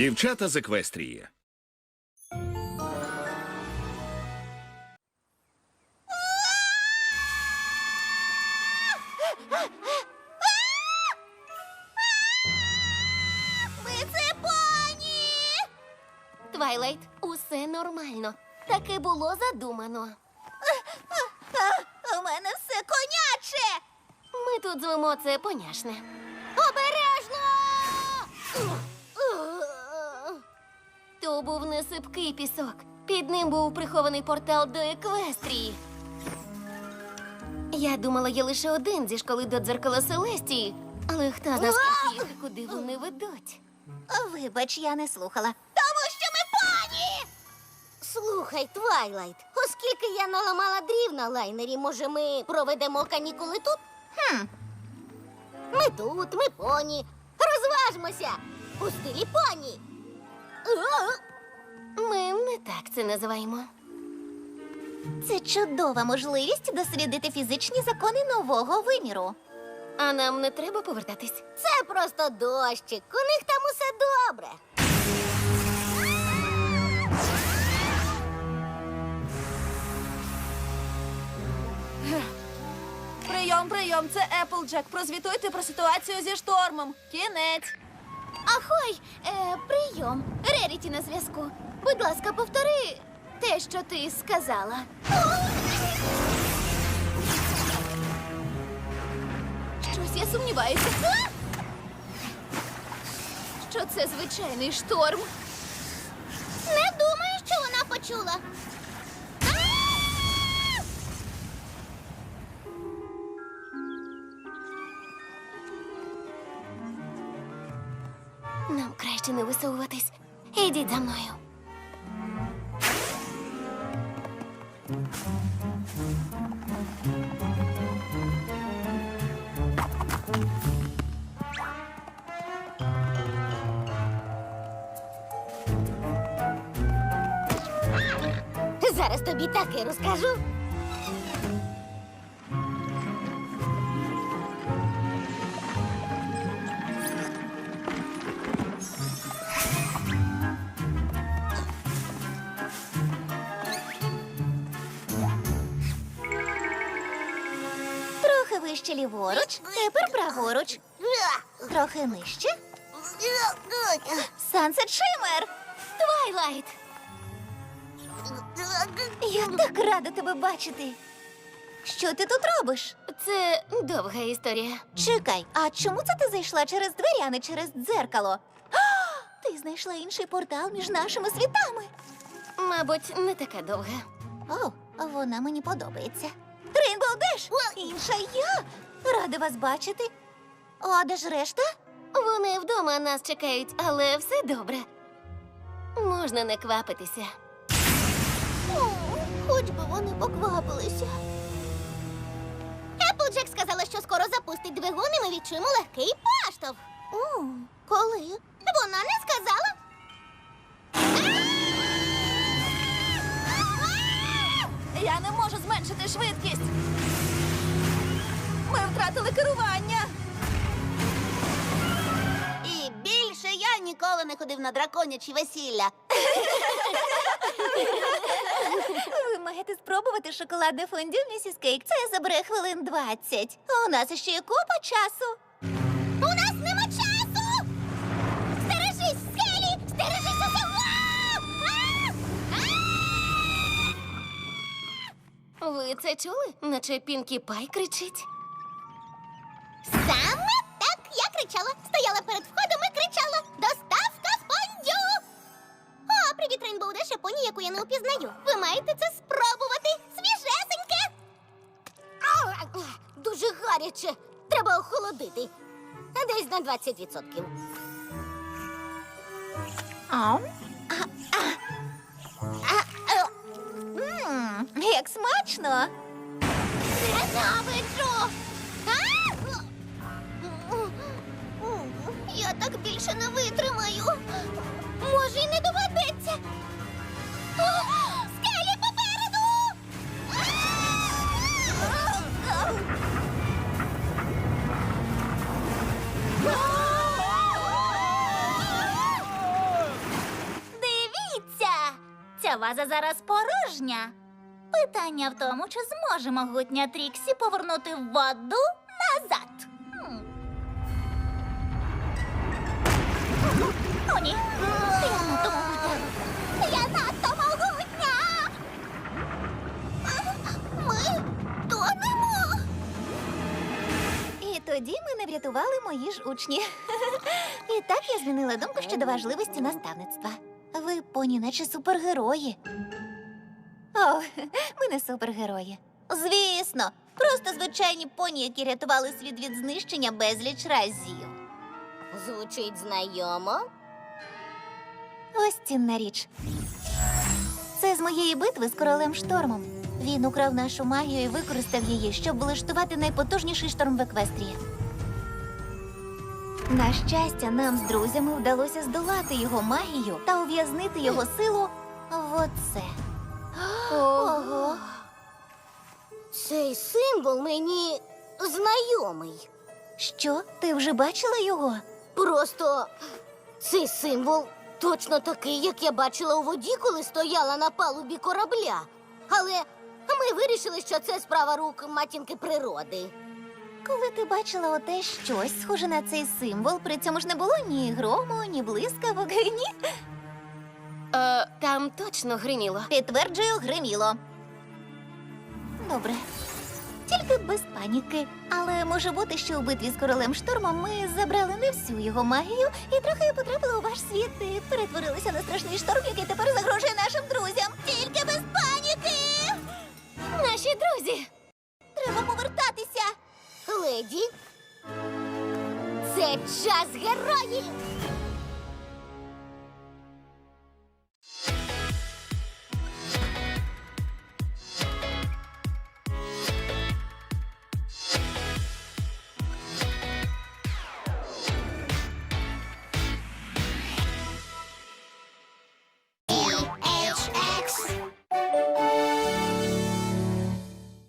Дівчата з Еквестрії. Ви це поні! Твайлайт, усе нормально. Таке було задумано. У мене все коняче. Ми тут звемо це поняшне. Обережно! То був не сипкий пісок. Під ним був прихований портал до Еквестрії. Я думала, є лише один зі школи до дзеркала Селестії, але хто з нас їх, куди вони ведуть? Вибач, я не слухала. Тому що ми поні! Слухай, Твайлайт, оскільки я наламала дрів на лайнері, може, ми проведемо канікули тут? Хм, Ми тут, ми поні. Розважмося у стилі поні. Ми не так це називаємо. це чудова можливість дослідити фізичні закони нового виміру. А нам не треба повертатись. Це просто дощик. У них там усе добре. Прийом, прийом, це Еплджек. Прозвітуйте про ситуацію зі штормом. Кінець. Ахой, е, прийом. Реріті на зв'язку. Будь ласка, повтори те, що ти сказала. Щось я сумніваюся. Що це звичайний шторм? Краще не висовуватись. Ідіть за мною. Зараз тобі таке розкажу. Трохи ліворуч, тепер праворуч. Трохи нижче. Сансет Шимер! Твайлайт! Я так рада тебе бачити. Що ти тут робиш? Це довга історія. Чекай, а чому це ти зайшла через двері, а не через дзеркало? А, ти знайшла інший портал між нашими світами. Мабуть, не така довга. О, вона мені подобається. Деш! Інша я. Рада вас бачити. А де ж решта? Вони вдома нас чекають, але все добре. Можна не квапитися. О, хоч би вони поквапилися. Еплджек сказала, що скоро запустить двигун, і ми відчуємо легкий поштовх. О, коли? Вона не сказала. Я не можу зменшити швидкість. Ми втратили керування. І більше я ніколи не ходив на драконячі весілля. Ви маєте спробувати шоколадне фондю, місіс Кейк. Це забере хвилин 20. А у нас ще є купа часу. Ви це чули? Наче Пінкі Пай кричить. Саме так я кричала. Стояла перед входом і кричала Доставка фондю! О, привіт, Рейнбоу Деш, поні, яку я не упізнаю. Ви маєте це спробувати. Свіжесеньке. Ау, Дуже гаряче. Треба охолодити. Десь на 20%. Ам? Як смачно! Ненавиджу! Я так більше не витримаю. Може, й не доведеться. О, Скелі попереду! ваза зараз порожня. Питання в тому, чи зможе могутня Тріксі повернути воду назад. О, ні. Я надто могутня. Ми тонемо. І тоді ми не врятували мої ж учні. І так я змінила думку щодо важливості наставництва. Ви поні, наче супергерої. О, ми не супергерої. Звісно, просто звичайні поні, які рятували світ від знищення безліч разів. Звучить знайомо. Ось цінна річ. Це з моєї битви з королем штормом. Він украв нашу магію і використав її, щоб влаштувати найпотужніший шторм в Еквестрії. На щастя, нам з друзями вдалося здолати його магію та ув'язнити його силу в оце. Ого. Цей символ мені знайомий. Що? Ти вже бачила його? Просто цей символ точно такий, як я бачила у воді, коли стояла на палубі корабля. Але ми вирішили, що це справа рук матінки природи. Коли ти бачила оте щось, схоже на цей символ, при цьому ж не було ні грому, ні блискавок, ні. Е, там точно гриміло. Підтверджую, гриміло. Добре. Тільки без паніки. Але може бути, що у битві з королем штормом ми забрали не всю його магію і трохи потрапили у ваш світ і перетворилися на страшний шторм, який тепер загрожує нашим друзям. Тільки без паніки! Наші друзі, Треба повертатися. леді. Це час героїв.